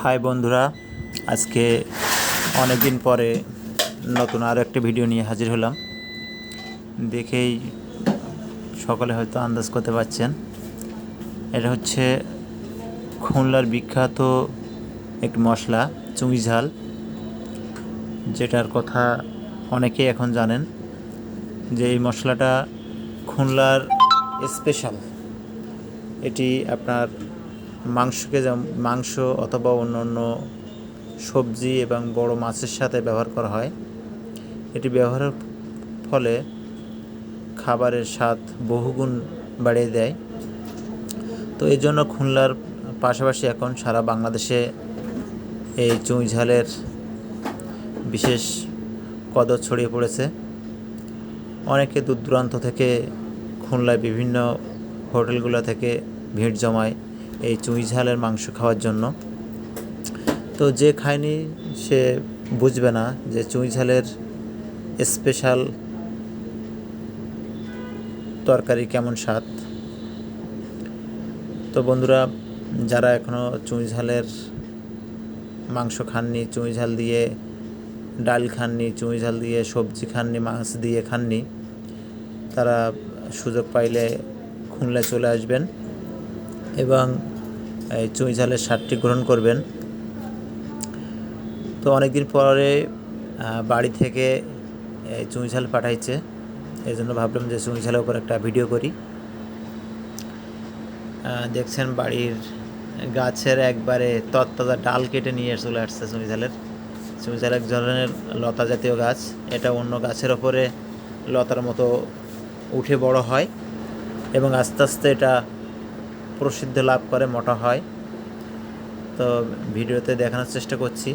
High বন্ধুরা, আজকে অনেক দিন পরে নতুন আরও একটা ভিডিও নিয়ে হাজির হলাম। দেখেই সকলে হয়তো আন্দাজ করতে পারছেন, এটা হচ্ছে খুলনার বিখ্যাত একটি মশলা, চুঙি ঝাল, যেটার কথা অনেকেই এখন জানেন যে এই মশলাটা খুলনার স্পেশাল। এটি আপনার মাংসকে যেমন, মাংস অথবা অন্য অন্য সবজি এবং বড় মাছের সাথে ব্যবহার করা হয়। এটি ব্যবহারের ফলে খাবারের স্বাদ বহুগুণ বাড়িয়ে দেয়। তো এই জন্য খুলনার পাশাপাশি এখন সারা বাংলাদেশে এই চুঁই ঝালের বিশেষ কদর ছড়িয়ে পড়েছে। অনেকে দূর দূরান্ত থেকে খুলনায় বিভিন্ন হোটেলগুলো থেকে ভিড় জমায়। এই চুঁই ঝালের মাংস খাওয়ার জন্য। তো যে খায়নি সে বুঝবে না যে চুঁই ঝালের স্পেশাল তরকারি কেমন স্বাদ। তো বন্ধুরা, যারা এখনও চুঁই ঝালের মাংস খাননি, চুঁই ঝাল দিয়ে ডাল খাননি, চুঁই ঝাল দিয়ে সবজি খাননি, মাছ দিয়ে খাননি, তারা সুযোগ পাইলে খুলনায় চলে আসবেন। এবং এই চুঁই ঝালের স্বাদটি গ্রহণ করবেন। তো অনেকদিন পরে বাড়ি থেকে এই চুঁই ঝাল পাঠাইছে। এই জন্য ভাবলাম যে চুঁই ঝালের উপর একটা ভিডিও করি। দেখছেন বাড়ির গাছের একবারে তত্তাজা ডাল কেটে নিয়ে চলে আসছে চুঁই ঝালের। চুঁই ঝাল এক ধরনের লতা জাতীয় গাছ। এটা অন্য গাছের ওপরে লতার মতো উঠে বড় হয় এবং আস্তে আস্তে এটা প্রসিদ্ধ লাভ করে, মোটা হয়। তো ভিডিওতে দেখানোর চেষ্টা করছি।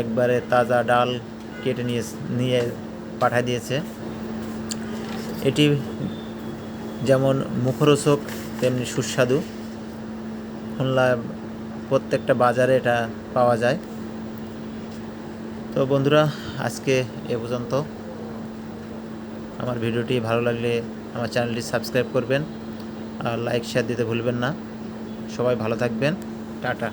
একবারে তাজা ডাল কেটে নিয়ে নিয়ে পাঠিয়ে দিয়েছে। এটি যেমন মুখরোচক, তেমনি সুস্বাদু। খুলনা প্রত্যেকটা বাজারে এটা পাওয়া যায়। তো বন্ধুরা, আজকে এ পর্যন্ত। আমার ভিডিওটি ভালো লাগলে আমার চ্যানেলটি সাবস্ক্রাইব করবেন। আর লাইক শেয়ার দিতে ভুলবেন না। সবাই ভালো থাকবেন। টাটা।